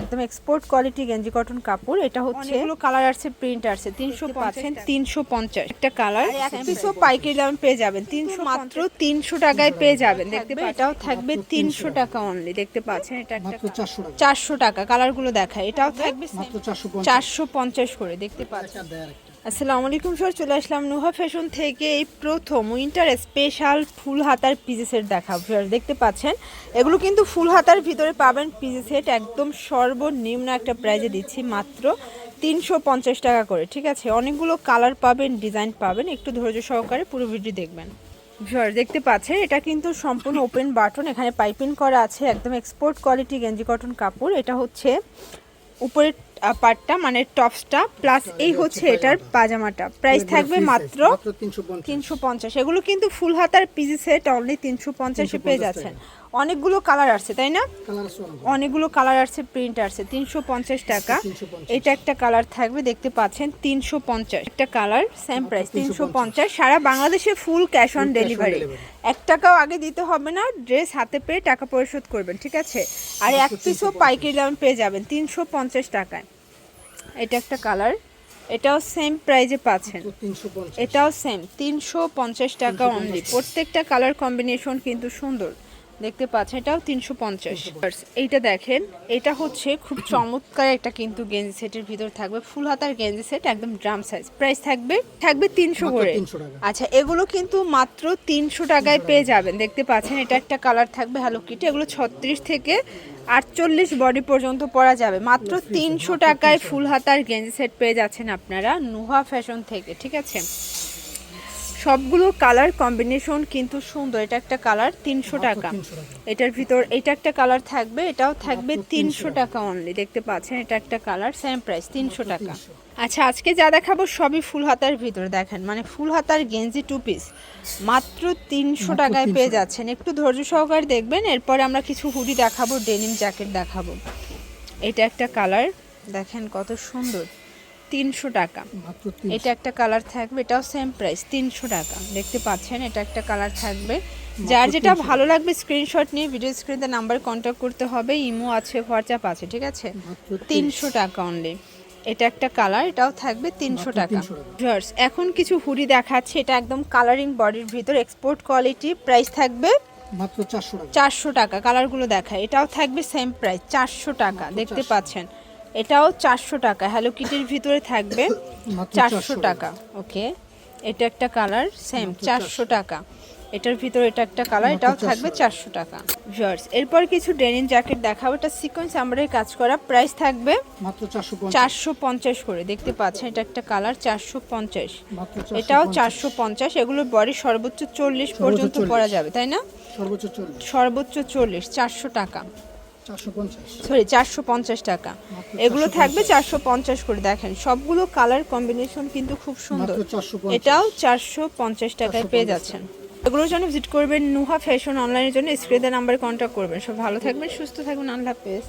একদম export quality গেঞ্জি cotton কাপড় এটা হচ্ছে অনেকগুলো কালার আছে প্রিন্ট আছে তিনশো পাচ্ছেন তিনশো পঞ্চাশ। একটা কালার এক পিসও পাইকারি দামে পেয়ে যাবেন তিনশো মাত্র তিনশো টাকায় পেয়ে যাবেন দেখতে পাচ্ছেন? এটাও থাকবে তিনশো টাকা অনলি দেখতে পাচ্ছেন এটা একটা মাত্র চারশো টাকা। কালারগুলো দেখায় এটাও থাকবে মাত্র চারশো পঞ্চাশ। করে দেখতে পাচ্ছেন। আসসালামু আলাইকুম স্যার, চলে আসলাম নুহা ফ্যাশন থেকে এই প্রথম উইন্টার স্পেশাল ফুল হাতার পিজি সেট দেখাবো। স্যার, দেখতে পাচ্ছেন? এগুলো কিন্তু ফুল হাতার ভিতরে পাবেন পিজি সেট, একদম সর্বনিম্ন একটা প্রাইজে দিচ্ছি, মাত্র তিনশো পঞ্চাশ টাকা করে, ঠিক আছে? অনেকগুলো কালার পাবেন, ডিজাইন পাবেন, একটু ধৈর্য সহকারে পুরো ভিডিও দেখবেন। ভিউয়ার দেখতে পাচ্ছেন, এটা কিন্তু সম্পূর্ণ ওপেন বাটন, এখানে পাইপিং করা আছে, একদম এক্সপোর্ট কোয়ালিটি গেঞ্জি কটন কাপড়, এটা হচ্ছে উপরের পার্টটা মানে টপসটা প্লাস এই হচ্ছে এটার পাজামাটা। প্রাইস থাকবে মাত্র তিনশো পঞ্চাশ। এগুলো কিন্তু ফুল হাতার পিজি সেট অনলি তিনশো পঞ্চাশে পেয়ে যাচ্ছেন। অনেকগুলো কালার আসছে তাই না? আছে অনেকগুলো। কালার আসছে প্রিন্ট আসছে। তিনশো পঞ্চাশ টাকা। এটা একটা কালার থাকবে দেখতে পাচ্ছেন তিনশো পঞ্চাশ। একটা কালার সেম প্রাইস তিনশো পঞ্চাশ। সারা বাংলাদেশে ফুল ক্যাশ অন ডেলিভারি এক টাকাও আগে দিতে হবে না ড্রেস হাতে পেয়ে টাকা পরিশোধ করবেন ঠিক আছে? আর এক পিসও পাইকারি দামে পেয়ে যাবেন তিনশো পঞ্চাশ টাকায়। এটা একটা কালার। এটাও সেম প্রাইজে পাচ্ছেন। এটাও সেম তিনশো পঞ্চাশ টাকা অনলি প্রত্যেকটা কালার কম্বিনেশন কিন্তু সুন্দর। দেখতে পাচ্ছেন এটাও তিনশো পঞ্চাশ। এইটা দেখেন এটা হচ্ছে খুব চমৎকার একটা কিন্তু গেঞ্জি সেটের ভিতর থাকবে। ফুল হাতার গেঞ্জি সেট একদম ড্রাম সাইজ। প্রাইস থাকবে থাকবে তিনশো করে। আচ্ছা এগুলো কিন্তু মাত্র তিনশো টাকায় পেয়ে যাবেন। দেখতে পাচ্ছেন এটা একটা কালার থাকবে হ্যালো কিটি। এগুলো ছত্রিশ থেকে আটচল্লিশ বডি পর্যন্ত পরা যাবে। মাত্র তিনশো টাকায় ফুল হাতার গেঞ্জি সেট পেয়ে যাচ্ছেন আপনারা নুহা ফ্যাশন থেকে ঠিক আছে? সবগুলো কালার কম্বিনেশন কিন্তু সুন্দর। এটা একটা কালার তিনশো টাকা। এটার ভিতর এটা একটা কালার থাকবে এটাও থাকবে তিনশো টাকা। অনলি দেখতে পাচ্ছেন এটা একটা কালার সেম প্রাইস তিনশো টাকা। আচ্ছা আজকে যা দেখাবো সবই ফুল হাতার ভিতর দেখেন। মানে ফুল হাতার গেঞ্জি টু পিস মাত্র তিনশো টাকায় পেয়ে যাচ্ছেন। একটু ধৈর্য সহকারে দেখবেন এরপরে আমরা কিছু হুডি দেখাবো ডেনিম জ্যাকেট দেখাবো। এটা একটা কালার দেখেন কত সুন্দর। তিনশো টাকা। এটা একটা কালার থাকবে এটাও সেম প্রাইস তিনশো টাকা। দেখতে পাচ্ছেন এটা একটা কালার থাকবে। যার যেটা ভালো লাগবে স্ক্রিনশট নিয়ে ভিডিও স্ক্রিনে নাম্বার কন্ট্যাক্ট করতে হবে ইমো আছে হোয়াটসঅ্যাপ আছে ঠিক আছে? তিনশো। টাকা অনলি এটা একটা কালার এটাও থাকবে তিনশো টাকা। 300 টাকা। Viewers, এখন কিছু হুডি দেখাচ্ছে এটা একদম কালারিং বডির ভিতর এক্সপোর্ট কোয়ালিটি প্রাইস থাকবে চারশো টাকা। কালারগুলো দেখায়। এটাও থাকবে সেম প্রাইস চারশো টাকা দেখতে পাচ্ছেন। এটাও চারশো টাকা। হ্যালো কিটির ভিতরে থাকবে চারশো টাকা। ওকে এটা একটা কালার সেম চারশো টাকা। এটার ভিতরে এটা একটা কালার এটাও থাকবে চারশো। টাকা। ভিউয়ার্স এরপর কিছু ডেনিম জ্যাকেট দেখাবো। এটা সিকোয়েন্স আমরাই কাজ করা। প্রাইস থাকবে চারশো পঞ্চাশ। করে। দেখতে পাচ্ছেন এটা একটা কালার চারশো পঞ্চাশ। এটাও চারশো পঞ্চাশ। এগুলোর বডি সর্বোচ্চ চল্লিশ পর্যন্ত পরা যাবে তাই না? সর্বোচ্চ চল্লিশ চারশো টাকা। সরি চারশো পঞ্চাশ টাকা। এগুলো থাকবে চারশো পঞ্চাশ করে দেখেন। সবগুলো কালার কম্বিনেশন কিন্তু খুব সুন্দর। এটাও চারশো পঞ্চাশ টাকায় পেয়ে যাচ্ছেন। এগুলোর জন্য ভিজিট করবেন নুহা ফ্যাশন অনলাইনের জন্য। স্ক্রিনে নাম্বারে কন্ট্যাক্ট করবেন। সব ভালো থাকবেন সুস্থ থাকবেন। আল্লাহ হাফেজ।